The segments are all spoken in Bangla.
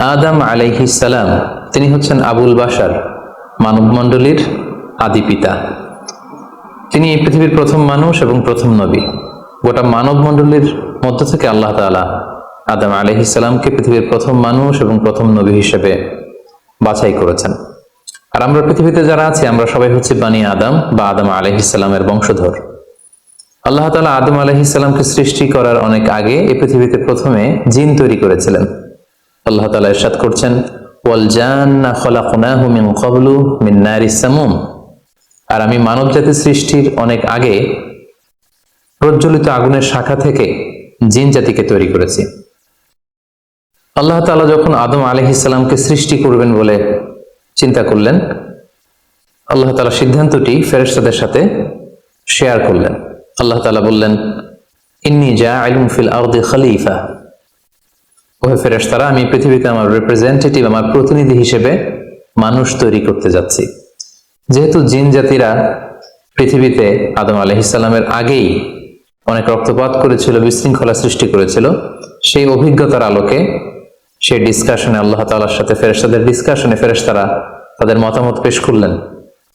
আদম আলাইহিসালাম তিনি হচ্ছেন আবুল বাসার মানবমণ্ডলীর আদি পিতা। তিনি এই পৃথিবীর প্রথম মানুষ এবং প্রথম নবী। গোটা মানব মণ্ডলীর মধ্য থেকে আল্লাহ তাআলা আদম আলহিসাল্লামকে পৃথিবীর প্রথম মানুষ এবং প্রথম নবী হিসেবে বাছাই করেছেন। আর আমরা পৃথিবীতে যারা আছি, আমরা সবাই হচ্ছে বানি আদম বা আদম আলহিসাল্লামের বংশধর। আল্লাহ তালা আদম আলহিসাল্লামকে সৃষ্টি করার অনেক আগে এই পৃথিবীতে প্রথমে জিন তৈরি করেছিলেন। আল্লাহ তালা ইরশাদ করছেন আর আমি মানব জাতির সৃষ্টির অনেক আগে প্রজ্বলিত আগুনের শাখা থেকে জিন জাতিকে তৈরি করেছি। আল্লাহ তাআলা যখন আদম আলহিসাল্লামকে সৃষ্টি করবেন বলে চিন্তা করলেন, আল্লাহ তাআলা সিদ্ধান্তটি ফেরেশতাদের সাথে শেয়ার করলেন। আল্লাহ তাআলা বললেন, ইন্নি যা আলুম ফিল আরদি খলিফা। ওহে ফেরেশতারা আমি পৃথিবীতে আমার রিপ্রেজেন্টেটিভ আমার প্রতিনিধি হিসেবে মানুষ তৈরি করতে যাচ্ছি। যেহেতু জিন জাতিরা পৃথিবীতে আদম আলহিসাল্লামের আগেই অনেক রক্তপাত করেছিল, বিশৃঙ্খলা সৃষ্টি করেছিল, সেই অভিজ্ঞতার আলোকে সেই ডিসকাশনে আল্লাহ তাআলার সাথে ফেরেশতাদের ডিসকাশনে ফেরেশতারা তাদের মতামত পেশ করলেন।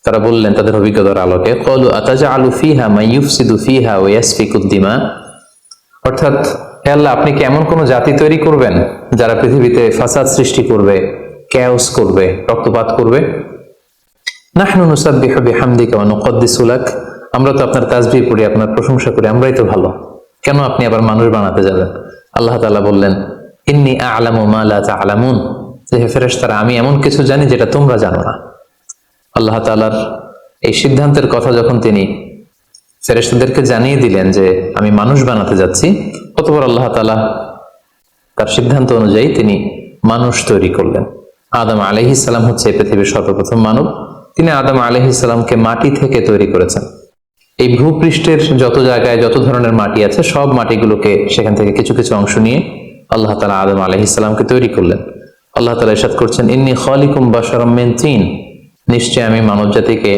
তারা বললেন, তাদের অভিজ্ঞতার আলোকে কলু আতাজা আলু ফিহা মাই ইউফসিদু ফিহা ও ইয়াসফিকুদ্দিমা অর্থাৎ আল্লাহ, আপনি কি এমন কোন জাতি তৈরি করবেন যারা পৃথিবীতে ফাসাদ সৃষ্টি করবে ক্যাওস করবে, রক্তপাত করবে? নাহনু নুসাব্বিহু বিহামদিকা ওয়া নুকদ্দিসু লাক। আমরা তো আপনার তাসবিহ পড়ি, আপনার প্রশংসা করি, আমরাই তো ভালো। কেন আপনি আবার মানুষ বানাতে যাবেন? আল্লাহ তাআলা বললেন, ইন্নি আ'লামু মা লা তা'লামুন। যে হে ফেরেশতারা, আমি এমন কিছু জানি যেটা তোমরা জানো না। আল্লাহ তাআলার এই সিদ্ধান্তের কথা যখন তিনি ফেরেশতাদেরকে জানিয়ে দিলেন যে, আমি মানুষ বানাতে যাচ্ছি। অতপর আল্লাহ তাআলা তার সিদ্ধান্ত অনুযায়ী তিনি মানুষ তৈরি করলেন। আদম আলহিসাল্লাম হচ্ছে পৃথিবীর সর্বপ্রথম মানব। তিনি আদম আলহিসাল্লামকে মাটি থেকে তৈরি করেছেন। এই ভূপৃষ্ঠের যত জায়গায় যত ধরনের মাটি আছে, সব মাটিগুলোকে সেখান থেকে কিছু কিছু অংশ নিয়ে আল্লাহ তালা আদম আলহিসাল্লামকে তৈরি করলেন। আল্লাহ তালা ইসাদ করছেন, ইন্নি খালিকুম বাশারম মিন নিশ্চয় আমি মানব জাতিকে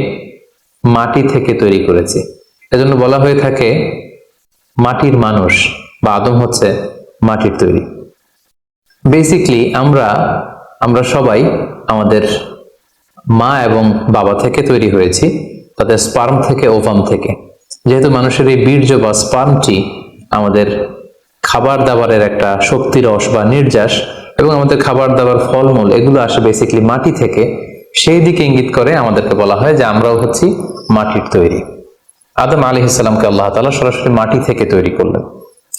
মাটি থেকে তৈরি করেছি। এজন্য বলা হয়ে থাকে, মাটির মানুষ বা আদম হচ্ছে মাটির তৈরি। বেসিকলি আমরা আমরা সবাই আমাদের মা এবং বাবা থেকে তৈরি হয়েছি, তাদের স্পার্ম থেকে ওভাম থেকে। যেহেতু মানুষের এই বীর্য বা স্পার্মটি আমাদের খাবার দাবারের একটা শক্তি রস বা নির্যাস এবং আমাদের খাবার দাবার ফলমূল, এগুলো আসে বেসিকলি মাটি থেকে। সেই দিকে ইঙ্গিত করে আমাদেরকে বলা হয় যে আমরাও হচ্ছি মাটির তৈরি। আদম আলী ইসলামকে আল্লাহ তালা সরাসরি মাটি থেকে তৈরি করলেন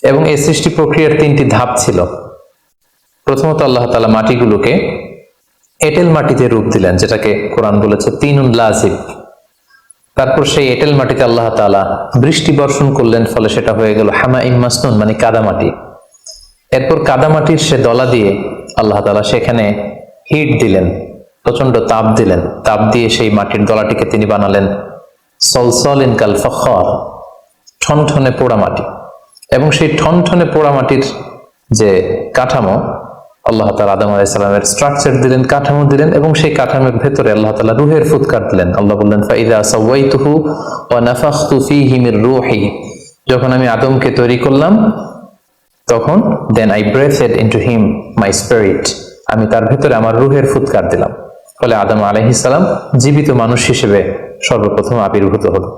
এবং এই সৃষ্টি প্রক্রিয়ার তিনটি ধাপ ছিল। প্রথমত আল্লাহ তালা মাটিগুলোকে এটেল মাটিতে রূপ দিলেন, যেটাকে কোরআন বলেছে তিনুন লাজিব তারপর সেই এটেল মাটিতে আল্লাহ তালা বৃষ্টি বর্ষণ করলেন, ফলে সেটা হয়ে গেল হামা ইমাসনুন মানে কাদামাটি এরপর কাদামাটির সে দলা দিয়ে আল্লাহ তালা সেখানে হিট দিলেন প্রচণ্ড তাপ দিলেন। তাপ দিয়ে সেই মাটির দলাটিকে তিনি বানালেন সলসল ইন কাল ফখর, ঠনঠনে পোড়া মাটি। এবং সেই ঠনঠনে পোড়া মাটির যে কাঠামো, আল্লাহ তালা আদম আলাইসালামের স্ট্রাকচার দিলেন, কাঠামো দিলেন এবং সেই কাঠামোর ভেতরে আল্লাহ তালা রুহের ফুৎকার দিলেন। আল্লাহ বললেন, ফাইদা সাওয়াইতুহু ওয়া নাফাখতু ফীহি মির রূহি। যখন আমি আদমকে তৈরি করলাম, তখন then I breathed into him my spirit আমি তার ভেতরে আমার রুহের ফুৎকার দিলাম। ফলে আদম আলাইহিস সালাম জীবিত মানুষ হিসেবে সর্বপ্রথম আবির্ভূত হলো।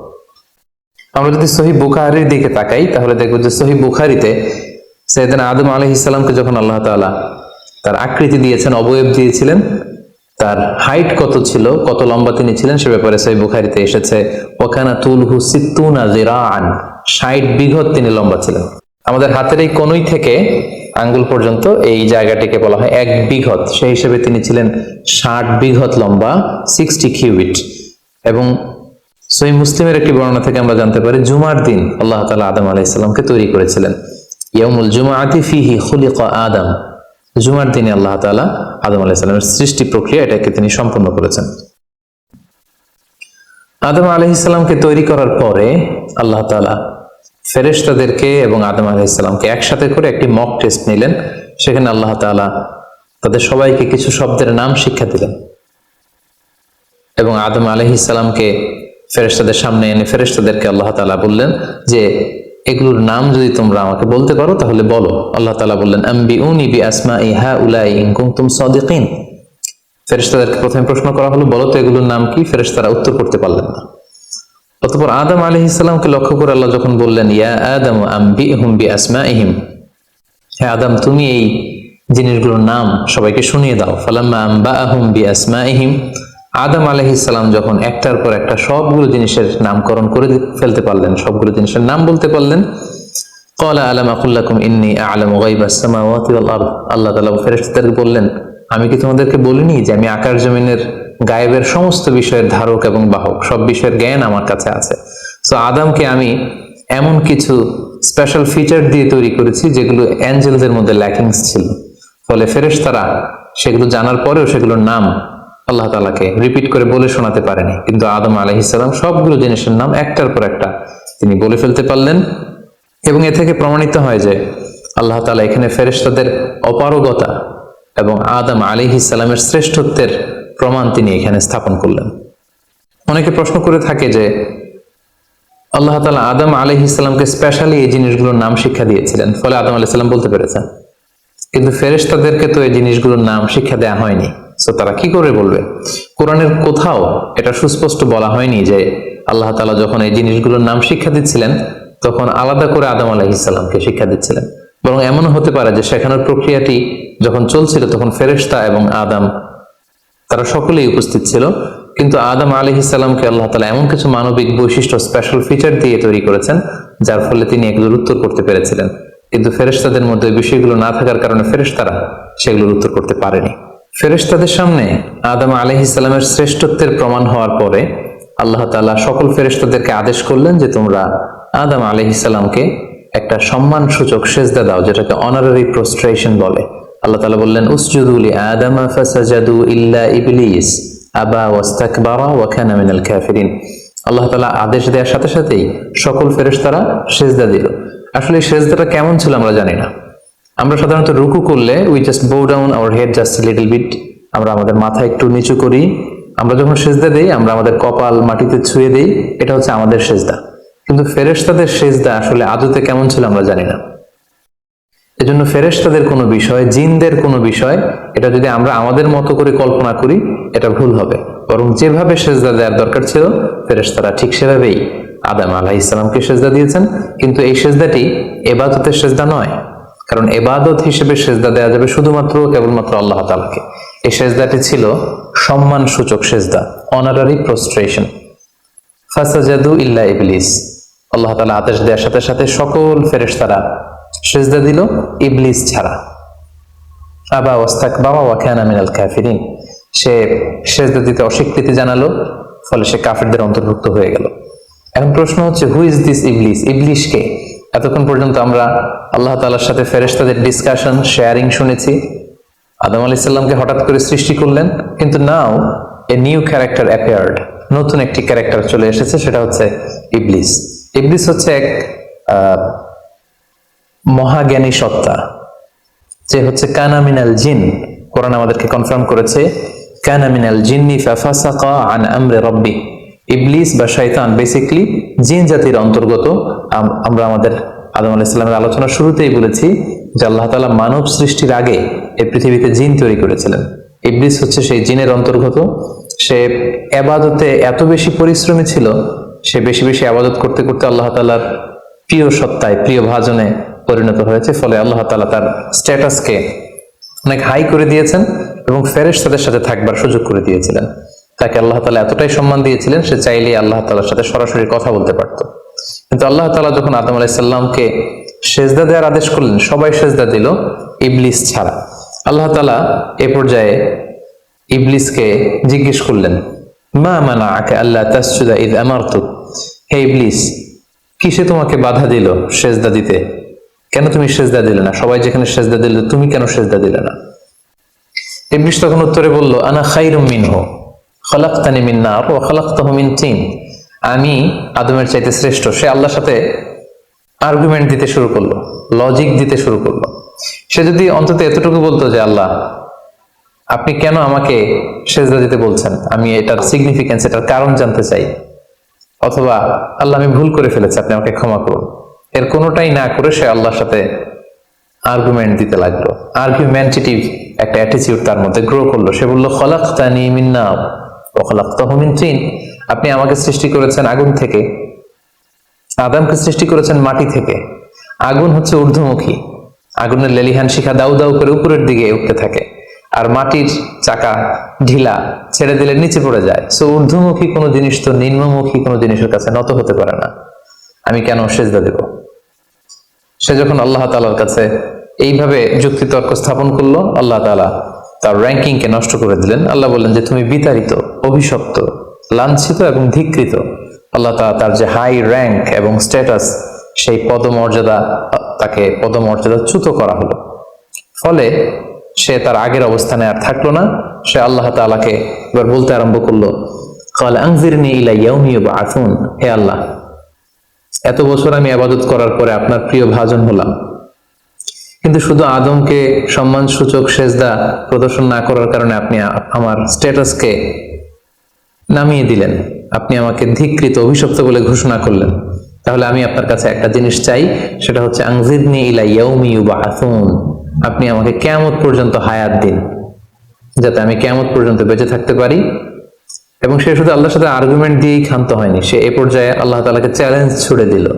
আমরা যদি সহি বুখারির দিকে তাকাই, তাহলে দেখব যে সহি বুখারিতে সৈয়দিন আদম আলহ ইসলামকে যখন আল্লাহ তাআলা তার আকৃতি দিয়েছেন, অবয়ব দিয়েছিলেন, তার হাইট কত ছিল, কত লম্বা তিনি ছিলেন, সে ব্যাপারে সহি বুখারিতে এসেছে, ওখানা তুলহু সিত্তুনা জিরাআন ষাট বিঘত তিনি লম্বা ছিলেন। আমাদের হাতের এই কোনই থেকে আঙ্গুল পর্যন্ত এই জায়গাটিকে বলা হয় এক বিঘত। সেই হিসেবে তিনি ছিলেন ষাট বিঘত লম্বা সিক্সটি কিউবিট এবং সই মুসলিমের একটি বর্ণনা থেকে আমরা জানতে পারি, জুমার দিন আল্লাহ তালা আদম আলাইসাল্লামকে তৈরি করেছিলেন। ইয়ামুল জুমাআতি ফিহি খুলিক আদম। জুমার দিনে আল্লাহ তালা আদম আলাইসাল্লামের সৃষ্টি প্রক্রিয়া এটাকে তিনি সম্পন্ন করেছেন। আদম আলহিসাল্লামকে তৈরি করার পরে আল্লাহ তালা ফেরেশতাদেরকে এবং আদম আলাইসাল্লামকে একসাথে করে একটি মক টেস্ট নিলেন। সেখানে আল্লাহ তালা তাদের সবাইকে কিছু শব্দের নাম শিক্ষা দিলেন। এবং আদম আলহিসাল্লামকে ফেরেশতাদের সামনে এনে ফেরেশতাদেরকে আল্লাহ তালা বললেন যে, এগুলোর নাম যদি তোমরা আমাকে বলতে পারো, তাহলে বলো। আল্লাহ তালা বললেন আম্বি উনি বি আসমা ইহা উলাই ইন কুনতুম সাদিকিন। ফেরেশতাদেরকে প্রথমে প্রশ্ন করা হলো, বলো তো এগুলোর নাম কি? ফেরেশতারা উত্তর করতে পারলেন না। অতঃপর আদম আলাইহিস সালামকে লক্ষ্য করে আল্লাহ যখন বললেন, ইয়া আদম আম্বি হুম বি আসমা ইহিম হে আদম, তুমি এই জিনিসগুলোর নাম সবাইকে শুনিয়ে দাও। ফালাম্মা আম্বা আহুম বি আসমা ইহিম আদম আলহিসাল্লাম যখন একটার পর একটা সবগুলো জিনিসের নামকরণ করে ফেলতে পারলেন, সবগুলো জিনিসের নাম বলতে পারলেন কলা আলাম আকুল্লাকুম ইন্নি আলম সামাওয়াতি ওয়াল আরদ আল্লাহ তাআলা ফেরেশতাদেরকে বললেন, আমি কি তোমাদেরকে বলিনি যে আমি আকার জমিনের গায়েবের সমস্ত বিষয়ের ধারক এবং বাহক, সব বিষয়ের জ্ঞান আমার কাছে আছে। তো আদমকে আমি এমন কিছু স্পেশাল ফিচার দিয়ে তৈরি করেছি যেগুলো অ্যাঞ্জেলদের মধ্যে ল্যাকিংস ছিল। ফলে ফেরেশতারা সেগুলো জানার পরেও সেগুলোর নাম আল্লাহ তালাকে রিপিট করে বলে শোনাতে পারেনি। কিন্তু আদম আলহিসাল্লাম সবগুলো জিনিসের নাম একটার পর একটা তিনি বলে ফেলতে পারলেন এবং এ থেকে প্রমাণিত হয় যে আল্লাহ তালা এখানে ফেরেশতাদের অপারগতা এবং আদম আলিহিসাল্লামের শ্রেষ্ঠত্বের প্রমাণ তিনি এখানে স্থাপন করলেন। অনেকে প্রশ্ন করে থাকে যে, আল্লাহ তালা আদম আলহিসাল্লামকে স্পেশালি এই জিনিসগুলোর নাম শিক্ষা দিয়েছিলেন, ফলে আদম আলাইসাল্লাম বলতে পেরেছেন। কিন্তু ফেরেশতাদেরকে তো এই জিনিসগুলোর নাম শিক্ষা দেয়া হয়নি। তো তারা কি করে বলবে? কোরআনের কোথাও এটা সুস্পষ্ট বলা হয়নি যে আল্লাহ তালা যখন এই জিনিসগুলোর নাম শিক্ষা দিচ্ছিলেন, তখন আলাদা করে আদম আলাইহিসসালামকে শিক্ষা দিচ্ছিলেন। বরং এমনও হতে পারে যে শেখানোর প্রক্রিয়াটি যখন চলছিল, তখন ফেরেশতা এবং আদম তারা সকলেই উপস্থিত ছিল। কিন্তু আদম আলী ইসলামকে আল্লাহ তালা এমন কিছু মানবিক বৈশিষ্ট্য স্পেশাল ফিচার দিয়ে তৈরি করেছেন, যার ফলে তিনি এগুলোর উত্তর করতে পেরেছিলেন। কিন্তু ফেরেশতাদের মধ্যে বিষয়গুলো না থাকার কারণে ফেরেশতারা সেগুলোর উত্তর করতে পারেনি। ফেরেশতাদের সামনে আদম আলী ইসলামের শ্রেষ্ঠত্বের প্রমাণ হওয়ার পরে আল্লাহ তালা সকল ফেরেশতাদেরকে আদেশ করলেন যে তোমরা আদম আলী ইসলামকে একটা সম্মান সূচক সেজদা দাও, যেটাকে অনারারি প্রস্ট্রেশন বলে। আল্লাহ তালা বললেন উসজুদুলি আদম ফাসাজাদু ইল্লা ইবলিস, আবা আল্লাহ তাআলা আদেশ দেওয়ার সাথে সাথেই সকল সেজদা দিল। আসলে সেজদাটা কেমন ছিল আমরা জানি না। আমরা সাধারণত রুকু করলে we just bow down our head just little bit আমরা আমাদের মাথা একটু নিচু করি। আমরা যখন সেজদা দিই, আমরা আমাদের কপাল মাটিতে ছুঁয়ে দিই, এটা হচ্ছে আমাদের সেজদা। কিন্তু ফেরেশতাদের সেজদা আসলে আদতে কেমন ছিল আমরা জানি না। এজন্য ফেরেশতাদের কোনো বিষয়, জিনদের কোনো বিষয়, এটা যদি আমরা আমাদের মতো করে কল্পনা করি, এটা ভুল হবে। বরং যেভাবে সেজদা দেওয়ার দরকার ছিল, ফেরেশতারা ঠিক সেভাবেই আদাম আলাহ ইসলামকে সেজদা দিয়েছেন। কিন্তু এই সেজদাটি এবাদতের সেজদা নয়। কারণ এবাদত হিসেবে সেজদা দেওয়া যাবে শুধুমাত্র, কেবলমাত্র আল্লাহ তালাকে এই সেজদাটি ছিল সম্মান সূচক সেজদা অনারারি প্রস্ট্রেশন ফাসাজাদু ইল্লা ইবলিস। আল্লাহ তাআলা আদেশ দেওয়ার সাথে সাথে সকল ফেরেশতারা সেজদা দিল ইবলিস ছাড়া। আবা ওয়াস্তাক বাবা ওয়াকানা মিনাল কাফিরিন। সে সেজদা দিতে অস্বীকৃতি জানালো, ফলে সে কাফেরদের অন্তর্ভুক্ত হয়ে গেল। এখন প্রশ্ন হচ্ছে হু ইজ দিস ইবলিস? ইবলিশ কে? এতক্ষণ পর্যন্ত আমরা আল্লাহ তাআলার সাথে ফেরেশতাদের ডিসকাশন শেয়ারিং শুনেছি। আদম আলাইহিস সালামকে হঠাৎ করে সৃষ্টি করলেন, কিন্তু now a new character appeared নতুন একটি ক্যারেক্টার চলে এসেছে, সেটা হচ্ছে ইবলিস। ইবলিস হচ্ছে এক মহাজ্ঞানী সত্তা, যে হচ্ছে কানামিনাল জিন। কোরআন আমাদেরকে কনফার্ম করেছে কানামিনাল জিন্নি ফাফাসাকা আন আমরে রব্বি। ইবলিস বা শয়তান বেসিকলি জিন জাতির অন্তর্গত। আমরা আমাদের আদম আলাইহিস সালামের আলোচনা শুরুতেই বলেছি যে আল্লাহ তাআলা মানব সৃষ্টির আগে এই পৃথিবীতে জিন তৈরি করেছিলেন। ইবলিস হচ্ছে সেই জিনের অন্তর্গত। সে এবাদতে এত বেশি পরিশ্রমী ছিল, সে বেশি বেশি আবাদত করতে করতে আল্লাহ তাআলার প্রিয় সত্তায়, প্রিয় ভাজনে পরিণত হয়েছে, ফলে আল্লাহ তাআলা তার স্ট্যাটাসকে অনেক হাই করে দিয়েছেন এবং ফেরেশতাদের সাথে থাকবার সুযোগ করে দিয়েছিলেন। তাকে আল্লাহ তাআলা এতটাই সম্মান দিয়েছিলেন, সে চাইলেই আল্লাহ তাআলার সাথে সরাসরি কথা বলতে পারত। কিন্তু আল্লাহ তাআলা যখন আদম আলাইহিস সালামকে সেজদা দেওয়ার আদেশ করলেন, সবাই সেজদা দিল ইবলিস ছাড়া। আল্লাহ তালা এ পর্যায়ে ইবলিসকে জিজ্ঞেস করলেন, মা মানা আকে আল্লাহ তাসজুদা ইদ আমারতুক? হে ইবলিস, কিসে তোমাকে বাধা দিল সেজদা দিতে? কেন তুমি সেজদা দিলে না? সবাই যেখানে সেজদা দিল, তুমি কেন সেজদা দিলে না? ইবলিস তখন উত্তরে বলল, আনা খাইরুম মিনহু, খালাকতানি মিন নার ওয়া খালাকতাহু মিন তিন। আমি আদমের চাইতে শ্রেষ্ঠ। সে আল্লাহর সাথে আর্গুমেন্ট দিতে শুরু করল লজিক দিতে শুরু করল। সে যদি অন্তত এতটুকু বলতো যে, আল্লাহ, আপনি কেন আমাকে সেজদা দিতে বলছেন? আমি এটার সিগনিফিকেন্স এটার কারণ জানতে চাই। অথবা, আল্লাহ, আমি ভুল করে ফেলেছি, আপনি আমাকে ক্ষমা করুন। এর কোনোটাই না করে সে আল্লাহর সাথে আর্গুমেন্ট দিতে লাগল। আর্গুমেন্টেটিভ একটা অ্যাটিটিউড তার মধ্যে গ্রো করল। সে বলল খলাক তানি মিন্না খলাক তহমিন চিন আপনি আমাকে সৃষ্টি করেছেন আগুন থেকে। আদামকে সৃষ্টি করেছেন মাটি থেকে। আগুন হচ্ছে ঊর্ধ্বমুখী। আগুনের লেলিহান শিখা দাউ দাউ করে উপরের দিকে উঠতে থাকে। আর মাটির চাকা ঢিলা ছেড়ে দিলে নিচে পড়ে যায়। সো ঊর্ধ্বমুখী কোনো জিনিস তো নিম্নমুখী কোনো জিনিসের কাছে নত হতে পারে না। আমি কেন সেজদা দেব? সে যখন আল্লাহ তালার কাছে এইভাবে যুক্তিতর্ক স্থাপন করল, আল্লাহ তালা তার র্যাঙ্কিং কে নষ্ট করে দিলেন। আল্লাহ বললেন যে, তুমি বিতাড়িত, অভিশপ্ত, লাঞ্ছিত এবং ধিকৃত। আল্লাহ তালা তার যে হাই র্যাঙ্ক এবং স্ট্যাটাস, সেই পদমর্যাদা, তাকে পদমর্যাদা চ্যুত করা হলো। ফলে সে তার আগের অবস্থানে আর থাকল না। সে আল্লাহ তাআলাকে এবার বলতে আরম্ভ করল, কাল আংজিরনি ইলা ইয়াউমি ইউবআথুন হে আল্লাহ এত বছর আমি আবাদত করার পরে আপনার প্রিয় ভাজন হলাম। কিন্তু শুধু আদমকে সম্মান সূচক সেজদা প্রদর্শন না করার কারণে আপনি আমার স্ট্যাটাসকে নামিয়ে দিলেন। আপনি আমাকে ধিকৃত, অভিশপ্ত বলে ঘোষণা করলেন। তাহলে আমি আপনার কাছে একটা জিনিস চাই, সেটা হচ্ছে, আংজিদনি ইলা ইয়াউমি ইউবআথুন আপনি আমাকে কিয়ামত পর্যন্ত হায়াত দিন, যাতে আমি কিয়ামত পর্যন্ত বেঁচে থাকতে পারি। এবং সে শুধু আল্লাহর সাথে আর্গুমেন্ট দিয়েই ক্ষান্ত হয়নি। সে এ পর্যায়ে আল্লাহ তাআলাকে চ্যালেঞ্জ ছুড়ে দিল।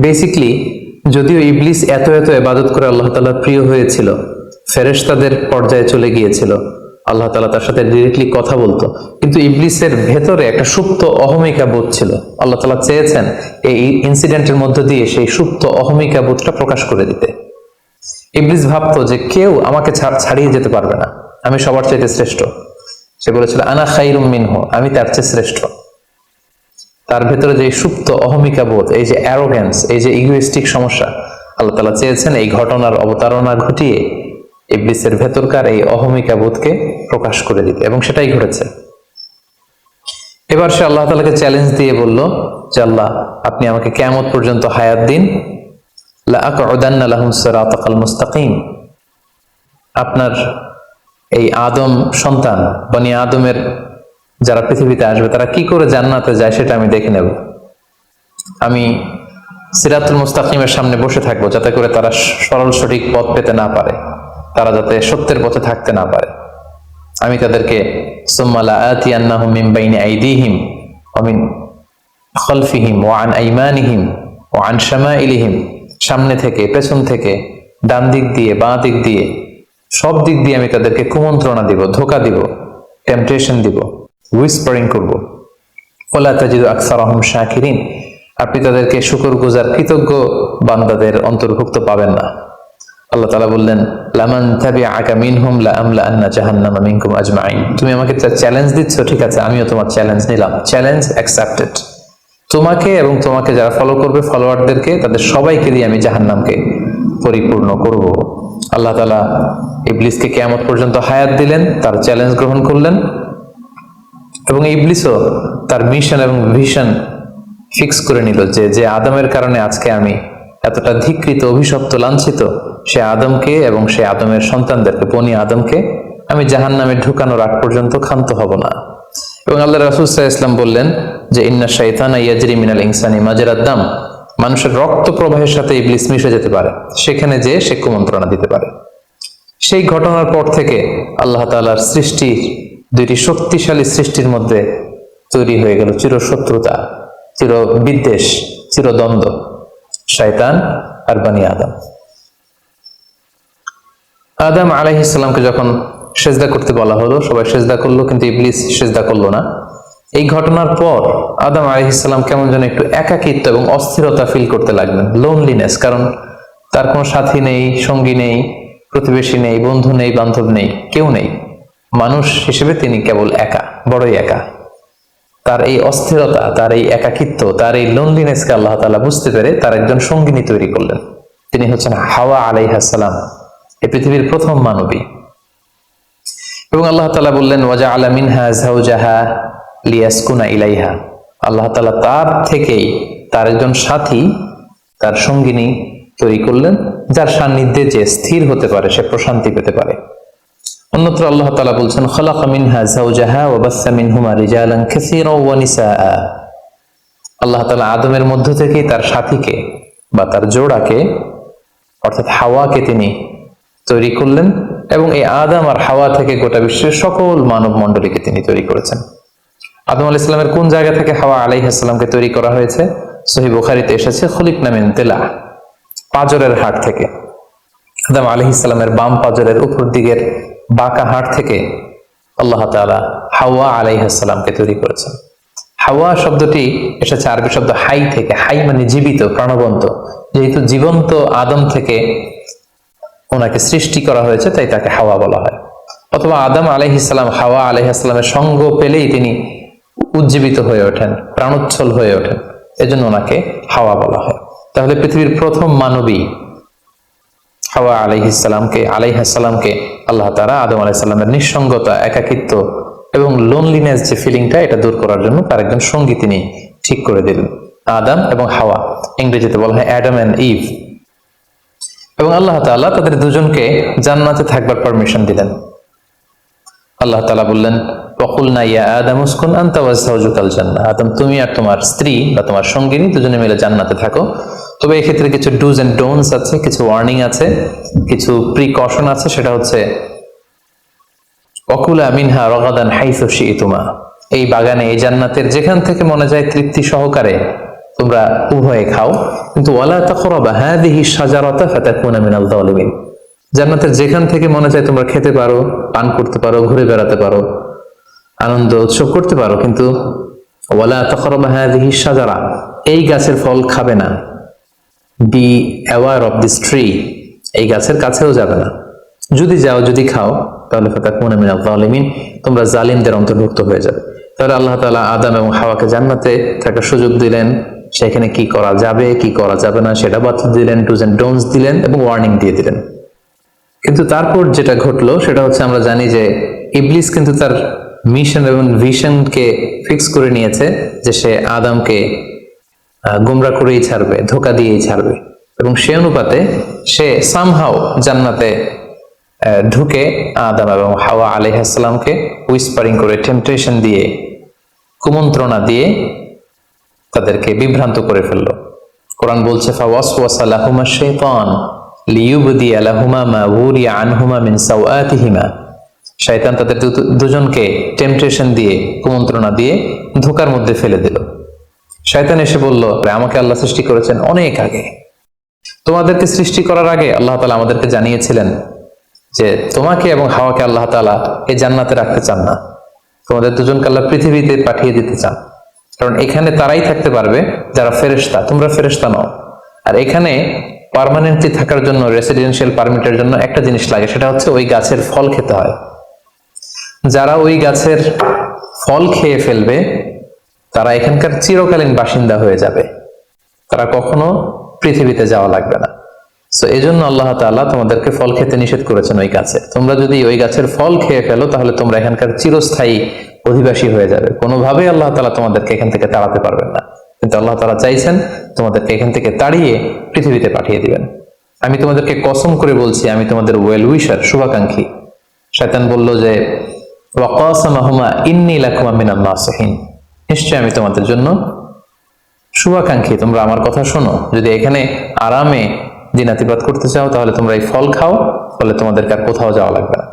বেসিকলি যদিও ইবলিস এত এত এবাদত করে আল্লাহ তাআলার প্রিয় হয়েছিল, ফেরেশতাদের পর্যায়ে চলে গিয়েছিল, আল্লাহ তাআলা তার সাথে ডিরেক্টলি কথা বলতো। কিন্তু ইবলিসের ভেতরে একটা সুপ্ত অহমিকা বোধ ছিল। আল্লাহ তালা চেয়েছেন এই ইনসিডেন্টের মধ্য দিয়ে সেই সুপ্ত অহমিকা বোধটা প্রকাশ করে দিতে। ইবলিস ভাবতো যে কেউ আমাকে ছাড়- ছাড়িয়ে যেতে পারবে না। আমি সবার চাইতে শ্রেষ্ঠ। সে বলেছিল, আনা খাইরুম মিনহ, আমি তার চেয়ে শ্রেষ্ঠ। তার ভেতরে যে সুপ্ত অহমিকা বোধ এই যে অ্যারোগেন্স এই যে ইগুইস্টিক সমস্যা, আল্লাহ তালা চেয়েছেন এই ঘটনার অবতারণা ঘটিয়ে ইবলিসের ভেতরকার এই অহমিকা বোধকে প্রকাশ করে দিতে, এবং সেটাই ঘটেছে। এবার সে আল্লাহ তালাকে চ্যালেঞ্জ দিয়ে বলল যে, আল্লাহ, আপনি আমাকে কেমত পর্যন্ত হায়াত দিন। লাহ মুস্তাকিম। আপনার এই আদম সন্তান, বনি আদমের যারা পৃথিবীতে আসবে, তারা কি করে জান্নাতে যায় সেটা আমি দেখে নেব। আমি সিরাতুল মুস্তাকিমের সামনে বসে থাকব যাতে করে তারা সরল সঠিক পথ পেতে না পারে, তারা যাতে সত্যের পথে থাকতে না পারে। আমি তাদেরকে মিন মিন খলফিহিম ও আন ও আন সামনে থেকে, পেছন থেকে, ডান দিক দিয়ে, বাঁ দিক দিয়ে সব দিক দিয়ে আমি তাদেরকে কুমন্ত্রণা দিব, ধোকা দিব টেম্পটেশন দিব উইসপারিং করব। ওলা তাজিদ আকসারহম শাকিরিন, আপনি তাদেরকে শুকর গুজার কৃতজ্ঞ বান্দাদের অন্তর্ভুক্ত পাবেন না। আল্লাহ তালা বললেন, লামান তাবি আকা মিনহুম লা আমলা আন্না জাহান্নামা মিনকুম আজমাইন তুমি আমাকে চ্যালেঞ্জ দিচ্ছ, ঠিক আছে, আমিও তোমার চ্যালেঞ্জ নিলাম। চ্যালেঞ্জ অ্যাকসেপ্টেড তোমাকে এবং তোমাকে যারা ফলো করবে ফলোয়ারদেরকে তাদের সবাইকে দিয়ে আমি জাহান্নামকে পরিপূর্ণ করব। আল্লাহ তালা ইবলিসকে কেয়ামত পর্যন্ত হায়াত দিলেন, তার চ্যালেঞ্জ গ্রহণ করলেন এবং ইবলিসও তার মিশন এবং ভিশন ফিক্স করে নিল যে যে আদমের কারণে আজকে আমি এতটা ধিকৃত, অভিশপ্ত, লাঞ্ছিত, সে আদমকে এবং সে আদমের সন্তানদেরকে, বনি আদমকে আমি জাহান নামে ঢুকানোর আগ পর্যন্ত ক্ষান্ত হব না। এবং আল্লাহ রাসুল ইসলাম বললেন যে, ইন্না শাইতানা ইয়াজরি মিনাল ইনসানি মাজরাদ্দাম মানুষের রক্ত প্রবাহের সাথে ইবলিস মিশে যেতে পারে। সেখানে যে সে কুমন্ত্রণা দিতে পারে। সেই ঘটনার পর থেকে আল্লাহ তাআলার সৃষ্টি দুইটি শক্তিশালী সৃষ্টির মধ্যে তৈরি হয়ে গেল চিরশত্রুতা চির বিদ্বেষ চিরদ্বন্দ্ব, শয়তান আর বানি আদম। আদম আলাইহিসসালামকে যখন সেজদা করতে বলা হলো, সবাই সেজদা করল, কিন্তু ইবলিস সেজদা করল না। এই ঘটনার পর আদম আলাইহিসসালাম কেমন যেন একটু একাকিত্ব এবং অস্থিরতা ফিল করতে লাগলেন লোনলিনেস কারণ তার কোনো সাথী নেই, সঙ্গী নেই, প্রতিবেশী নেই, বন্ধু নেই, বান্ধব নেই, কেউ নেই। মানুষ হিসেবে তিনি কেবল একা, বড়ই একা। তার এই অস্থিরতা, তার এই একাকিত্ব, তার এই লোনলিনেসকে আল্লাহ তালা বুঝতে পেরে তার একজন সঙ্গিনী তৈরি করলেন। তিনি হচ্ছেন হাওয়া আলাইহাসালাম এ পৃথিবীর প্রথম মানবী। এবং আল্লাহ তাআলা বললেন ওয়াজা আলা মিনহা জাহা লিয়াসকুনা ইলাইহা। আল্লাহ তাআলা তার থেকেই তার একজন সাথী, তার সঙ্গিনী তৈরি করলেন, যার সান্নিধ্যে যে স্থির হতে পারে, সে প্রশান্তি পেতে পারে। অন্যত্র আল্লাহ তাআলা বলছেন, খালাকা মিনহা যাওজাহা ওয়া বাসসা মিনহুমা রিজালান আল্লাহ তালা আদমের মধ্য থেকেই তার সাথীকে বা তার জোড়াকে, অর্থাৎ হাওয়াকে তিনি তৈরি করলেন এবং এই আদম আর হাওয়া থেকে গোটা বিশ্বের সকল মানব মণ্ডলীকে তিনি তৈরি করেছেন। আদম আলাহ ইসলামের কোন জায়গা থেকে হাওয়া আলাইহাল্লামকে তৈরি করা হয়েছে? সহি বুখারিতে এসেছে খলিক নামিন তেলা পাজরের হাট থেকে। আদম আলহ ইসলামের বাম পাজরের উপর দিকের বাঁকা হাট থেকে আল্লাহ তাআলা হাওয়া আলাইহাল্লামকে তৈরি করেছেন। হাওয়া শব্দটি এসেছে আরবি শব্দ হাই থেকে। হাই মানে জীবিত, প্রাণবন্ত। যেহেতু জীবন্ত আদম থেকে ওনাকে সৃষ্টি করা হয়েছে, তাই তাকে হাওয়া বলা হয়। অথবা আদম আলহিসাল্লাম হাওয়া আলহিসাল্লামের সঙ্গ পেলেই তিনি উজ্জীবিত হয়ে ওঠেন, প্রাণোচ্ছল হয়ে ওঠেন। এজন্য ওনাকে হাওয়া বলা হয়। তাহলে পৃথিবীর প্রথম মানবী হাওয়া আলাইহিসাল্লামকে আলাইহাসাল্লামকে আল্লাহ তারা আদম আলাইসাল্লামের নিঃসঙ্গতা, একাকিত্ব এবং লোনলিনেস যে ফিলিংটা এটা দূর করার জন্য তার একজন সঙ্গী তিনি ঠিক করে দিলেন। আদাম এবং হাওয়া, ইংরেজিতে বলা হয় অ্যাডাম অ্যান্ড ইভ। এবং আল্লাহ তাআলা তাদের দুজনকে জান্নাতে থাকবার পারমিশন দিলেন। আল্লাহ তাআলা বললেন বকুল না ইয়া আদম উসকুন আনতা ওয়াজহাউজুকাল জান্নাহ। আদম, তুমি আর তোমার স্ত্রী বা তোমার সঙ্গিনী দুজনে মিলে জান্নাতে থাকো। তবে এক্ষেত্রে কিছু ডুজ এন্ড ডোনস আছে, কিছু ওয়ার্নিং আছে, কিছু প্রিকশন আছে, সেটা হচ্ছে, অকুলা মিনহা রগাদান এই বাগানে, এই জান্নাতের যেখান থেকে মনে যায় তৃপ্তি সহকারে তোমরা উভয়ে খাও। কিন্তু ওয়ালা তাকরাবা হাদিহি শাজারাতা ফাতাকুনা মিনাল জান্নাতের যেখান থেকে মনে চায় তোমরা খেতে পারো, পান করতে পারো, ঘুরে বেড়াতে পারো। আনন্দ উৎসব করতে পারো, কিন্তু ওয়ালা তাকরাবা হাদিহি শাজারা, এই গাছের ফল খাবে না। Be aware of this tree এই গাছের কাছেও যাবে না। যদি যাও, যদি খাও, তাহলে ফাতাকুনা মিনাল যালিমিন, তোমরা জালিমদের অন্তর্ভুক্ত হয়ে যাবে। তাহলে আল্লাহ তাআলা আদম এবং হাওয়াকে জান্নাতে থাকার সুযোগ দিলেন। সেখানে কি করা যাবে, কি করা যাবে না, সেটা বাতিল দিলেন ডুজ এন্ড ডোনস দিলেন এবং ওয়ার্নিং দিয়ে দিলেন। কিন্তু তারপর যেটা ঘটলো, সেটা হচ্ছে আমরা জানি যে ইবলিস কিন্তু তার মিশন এবং ভিশনকে ফিক্স করে নিয়েছে যে সে আদমকে গোমরা করেই ছাড়বে, ধোকা দিয়েই ছাড়বে। এবং সে অনুপাতে সে সামহাও জান্নাতে ঢুকে আদম এবং হাওয়া আলাইহাসসালামকে উইসপারিং করে টেম্পটেশন দিয়ে, কুমন্ত্রণা দিয়ে তাদেরকে বিভ্রান্ত করে ফেলল। কোরআন বলছে, ফাওয়াসওয়াসা লাহুমা শাইতান লিইউবদি মা উরিয়া আনহুমা মিন সাওআতিহিমা শয়তান তাদের দুজনকে টেম্পটেশন দিয়ে, কুমন্ত্রণা দিয়ে ধোকার মধ্যে ফেলে দিল। শয়তান এসে বলল আমাকে আল্লাহ সৃষ্টি করেছেন অনেক আগে। তোমাদেরকে সৃষ্টি করার আগে আল্লাহ তাআলা আমাদেরকে জানিয়েছিলেন যে তোমাকে এবং হাওয়াকে আল্লাহ তাআলা এই জান্নাতে রাখতে চান না। তোমাদের দুজনকে আল্লাহ পৃথিবীতে পাঠিয়ে দিতে চান। কারণ এখানে তারাই থাকতে পারবে, যারা ফেরেশতা। তোমরা ফেরেশতা নও। আর এখানে পার্মানেন্টলি থাকার জন্য রেসিডেন্সিয়াল পারমিটের জন্য একটা জিনিস লাগে, সেটা হচ্ছে ওই গাছের ফল খেতে হয়। যারা ওই গাছের ফল খেয়ে ফেলবে, তারা এখানকার চিরকালীন বাসিন্দা হয়ে যাবে। তারা কখনো পৃথিবীতে যাওয়া লাগবে না। তো এই জন্য আল্লাহ তাআলা তোমাদেরকে ফল খেতে নিষেধ করেছেন ওই গাছে। তোমরা যদি ওই গাছের ফল খেয়ে ফেলো, তাহলে তোমরা এখানকার চিরস্থায়ী অধিবাসী হয়ে যাবে। কোনোভাবেই আল্লাহ তাআলা তোমাদেরকে এখান থেকে তাড়াতে পারবেন না। কিন্তু আল্লাহ তালা চাইছেন তোমাদেরকে এখান থেকে তাড়িয়ে পৃথিবীতে পাঠিয়ে দিবেন। আমি তোমাদেরকে কসম করে বলছি, আমি তোমাদের ওয়েল উইশার শুভাকাঙ্ক্ষী। শয়তান বলল যে নিশ্চয় আমি তোমাদের জন্য শুভাকাঙ্ক্ষী। তোমরা আমার কথা শোনো। যদি এখানে আরামে দিনাতিপাত করতে চাও, তাহলে তোমরা এই ফল খাও, ফলে তোমাদেরকে আর কোথাও যাওয়া লাগবে না।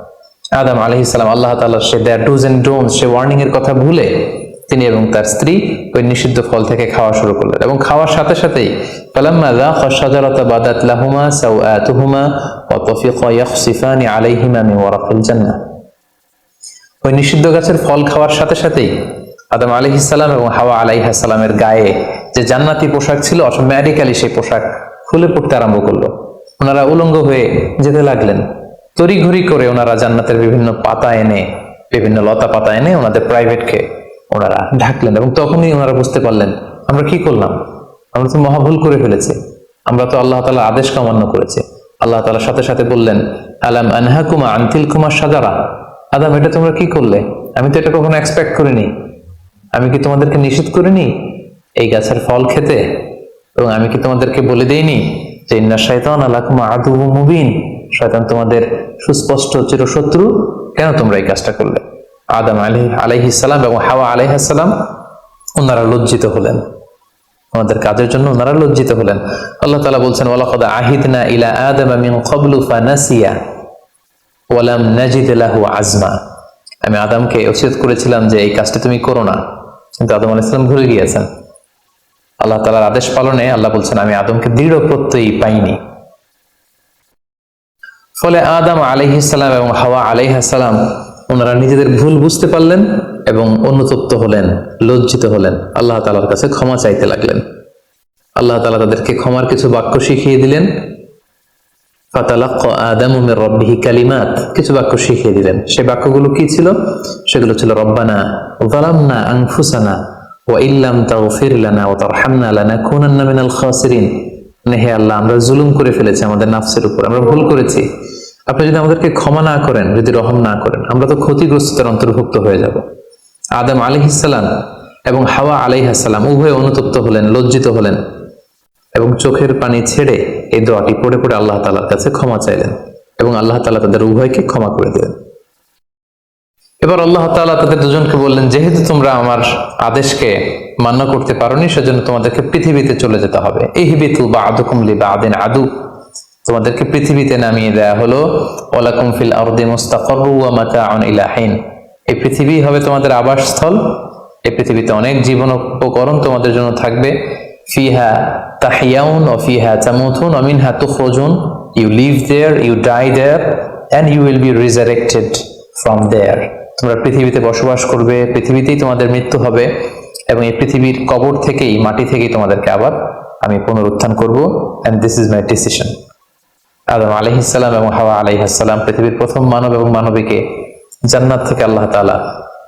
আদম আলহি সালাম, আল্লাহ তাআলা সে দেয়ার ডুজ এন্ড ডোনস সে ওয়ার্নিং এর কথা ভুলে তিনি এবং তার স্ত্রী ওই নিষিদ্ধ ফল থেকে খাওয়া শুরু করলেন এবং খাওয়ার সাথে সাথেই ফালাম্মা যাখা বাদাত লাহুমা সাওআতুহুমা ওয়া তাফিকা ইয়াখসিফানি আলাইহিমা মিন ওয়ারাকিল জান্নাহ। ওই নিষিদ্ধ গাছের ফল খাওয়ার সাথে সাথেই আদম আলাইহিসসালাম এবং হাওয়া আলাইহাসালামের গায়ে যে জান্নাতি পোশাক ছিল অটোমেটিক্যালি সেই পোশাক খুলে পড়তে আরম্ভ করল। ওনারা উলঙ্গ হয়ে যেতে লাগলেন। তড়িঘড়ি করে ওনারা জান্নাতের বিভিন্ন পাতা এনে, বিভিন্ন লতা পাতা এনে ওনাদের প্রাইভেটকে ওনারা ঢাকলেন এবং তখনই ওনারা বুঝতে পারলেন, আমরা কি করলাম? আমরা তো মহাভুল করে ফেলেছি। আমরা তো আল্লাহ তালা আদেশ কামান্য করেছি। আল্লাহ তালার সাথে সাথে বললেন, আলাম আনহা কুমা আনতিল কুমার সাজারা আদাম এটা তোমরা কি করলে? আমি তো এটা কখনো এক্সপেক্ট করিনি। আমি কি তোমাদেরকে নিষেধ করিনি এই গাছের ফল খেতে? এবং আমি কি তোমাদেরকে বলে দেইনি যে ইন্না শয়তান আলাকুমা আদু মুবিন? শয়তান তোমাদের সুস্পষ্ট চিরশত্রু। কেন তোমরা এই কাজটা করলে? আদম আলী আলাইহিসালাম এবং হাওয়া আলাইহাসালাম ওনারা লজ্জিত হলেন। ওনাদের কাজের জন্য ওনারা লজ্জিত হলেন। আল্লাহ তাআলা বলছেন ওয়ালাকাদ আহিদনা ইলা আদামা মিন ক্বাবলু ফানাসিয়া। ওয়ালাম নাজিদ লাহু আজমা। আমি আদমকে ওসিয়ত করেছিলাম যে এই কাজটা তুমি করো না। কিন্তু আদম আলাইহিস সালাম ভুলে গিয়েছেন। আল্লাহ তাআলার আদেশ পালনে আল্লাহ বলছেন, আমি আদমকে দৃঢ় প্রত্যয়ী পাইনি। ফলে আদম আলাইহিসাল্লাম এবং হাওয়া আলাইহাসাল্লাম ওনারা নিজেদের ভুল বুঝতে পারলেন এবং অনুতপ্ত হলেন, লজ্জিত হলেন। আল্লাহ তালার কাছে ক্ষমা চাইতে লাগলেন। আল্লাহ তালা তাদেরকে ক্ষমার কিছু বাক্য শিখিয়ে দিলেন। আদামু মির রব্বিহি কালিমাত। কিছু বাক্য শিখিয়ে দিলেন। সেই বাক্যগুলো কি ছিল? সেগুলো ছিল, রব্বানা লানাকুনান্না মিনাল খাসিরিন। মানে হে আল্লাহ, আমরা জুলুম করে ফেলেছি, আমাদের নাফসের উপর, আমরা ভুল করেছি। আপনি যদি আমাদেরকে ক্ষমা না করেন, যদি রহম না করেন, আমরা তো ক্ষতিগ্রস্তদের অন্তর্ভুক্ত হয়ে যাব। আদম আলিহিসাল্লাম এবং হাওয়া আলাইহাসাল্লাম উভয়ে অনুতপ্ত হলেন, লজ্জিত হলেন এবং চোখের পানি ছেড়ে এই দোয়াটি পড়ে পড়ে আল্লাহ তালার কাছে ক্ষমা চাইলেন এবং আল্লাহ তালা তাদের উভয়কে ক্ষমা করে দিলেন। এবার আল্লাহ তাআলা তাদের দুজনকে বললেন, যেহেতু তোমরা আমার আদেশকে মান্য করতে পারোনি, সেজন্য তোমাদেরকে পৃথিবীতে চলে যেতে হবে। ইহবিতু বা আদুকুম লি বা আদিন আদু। তোমাদেরকে পৃথিবীতে নামিয়ে দেয়া হলো, ওয়ালাকুম ফিল আরদি মুস্তাকররু ওয়া মাতাউন এই পৃথিবী হবে তোমাদের আবাসস্থল। এই পৃথিবীতে অনেক জীবন উপকরণ তোমাদের জন্য থাকবে। ফিহা তাহিয়াউন ও ফিহা তামুথুন ও মিনহা তুখরুজুন। You live there you die there and you will be resurrected from there তোমরা পৃথিবীতে বসবাস করবে, পৃথিবীতেই তোমাদের মৃত্যু হবে, এবং এই পৃথিবীর কবর থেকেই, মাটি থেকেই তোমাদেরকে আবার আমি পুনরুত্থান করব and this is my decision Adam আলহিসাল্লাম এবং হাওয়া আলহিহাসাল্লাম পৃথিবীর প্রথম মানব এবং মানবীকে জান্নাত থেকে আল্লাহ তাআলা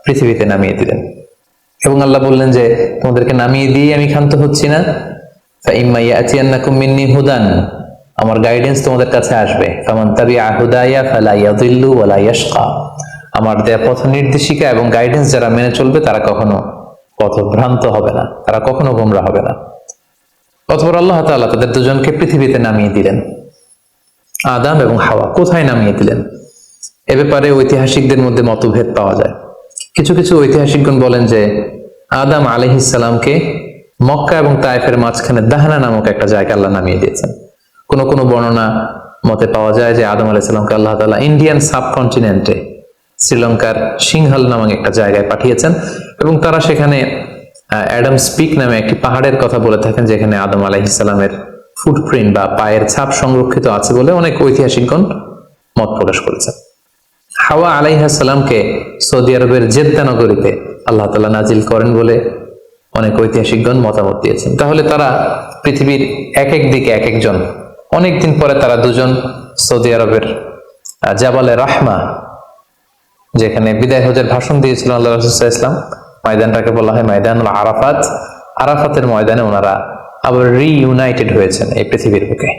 পৃথিবীতে নামিয়ে দিলেন। এবং আল্লাহ বললেন যে, তোমাদেরকে নামিয়ে দিয়ে আমি ক্ষান্ত হচ্ছি না। فإما يأتينكم مني হুদান আমার গাইডেন্স তোমাদের কাছে আসবে ফামান তাবিআ হুদায়া ফালা ইয়াদিল্লু ওয়ালা ইয়াশকা আমার দেয়া পথ নির্দেশিকা এবং গাইডেন্স যারা মেনে চলবে তারা কখনো পথভ্রান্ত হবে না তারা কখনো গোমরা হবে না অতপর আল্লাহ তাআলা তাদের দুজনকে পৃথিবীতে নামিয়ে দিলেন আদাম এবং হাওয়া কোথায় নামিয়ে দিলেন এ ব্যাপারে ঐতিহাসিকদের মধ্যে মতভেদ পাওয়া যায় কিছু কিছু ঐতিহাসিকগণ বলেন যে আদাম আলহিসাল্লামকে মক্কা এবং তায়েফের মাঝখানে দাহানা নামক একটা জায়গা আল্লাহ নামিয়ে দিয়েছেন। কোন কোন বর্ণনা মতে পাওয়া যায় যে আদম আলাইসাল্লামকে আল্লাহ তালা ইন্ডিয়ান সাবকন্টিনেন্টে শ্রীলঙ্কার সিংহাল নামক একটা জায়গায় পাঠিয়েছেন এবং তারা সেখানে অ্যাডাম স্পিক নামে একটি পাহাড়ের কথা বলে থাকেন যেখানে আদম আলাইহিসাল্লামের ফুটপ্রিন্ট বা পায়ের ছাপ সংরক্ষিত আছে বলে অনেক ঐতিহাসিকগণ মত প্রকাশ করেছেন হাওয়া আলাইহাসাল্লামকে সৌদি আরবের জেদ্দা নগরীতে আল্লাহ তালা নাজিল করেন বলে অনেক ঐতিহাসিকগণ মতামত দিয়েছেন। তাহলে তারা পৃথিবীর এক এক দিকে এক একজন অনেকদিন পরে তারা দুজন সৌদি আরবের জাবালে রাহমা, যেখানে বিদায় হজের ভাষণ দিয়েছিল আল্লাহ রসুল্লাহ ইসলাম ময়দানটাকে বলা হয় ময়দান আরাফাত। আরাফাতের ময়দানে ওনারা আবার রিইউনাইটেড হয়েছেন এই পৃথিবীর বুকে।